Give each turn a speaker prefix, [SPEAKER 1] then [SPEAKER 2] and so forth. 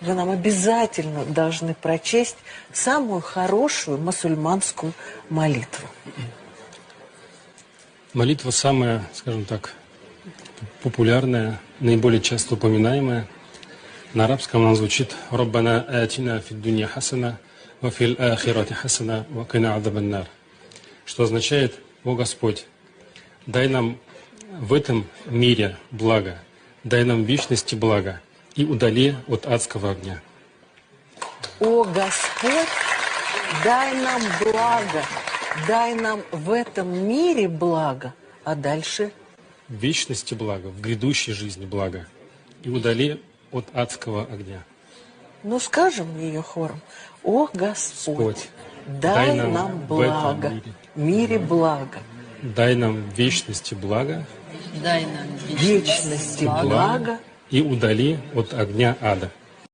[SPEAKER 1] вы нам обязательно должны прочесть самую хорошую мусульманскую молитву.
[SPEAKER 2] Молитва самая, скажем так, популярная, наиболее часто упоминаемая. На арабском она звучит «Раббана атина фид дунья хасана, ва фил ахирати хасана, ва кина адабан Что означает «О Господь, дай нам в этом мире благо, дай нам в вечности благо и удали от адского огня».
[SPEAKER 1] О Господь, дай нам благо, дай нам в этом мире благо, а дальше?
[SPEAKER 2] В вечности благо, в грядущей жизни благо. И удали от адского огня.
[SPEAKER 1] Ну, скажем ее хором. О, Господь,
[SPEAKER 2] Господь,
[SPEAKER 1] дай, нам,
[SPEAKER 2] в этом
[SPEAKER 1] благо,
[SPEAKER 2] мире.
[SPEAKER 1] мире благо,
[SPEAKER 2] Дай нам вечности благо.
[SPEAKER 3] Дай нам
[SPEAKER 1] вечности
[SPEAKER 3] благо.
[SPEAKER 1] благо
[SPEAKER 2] и удали от огня ада.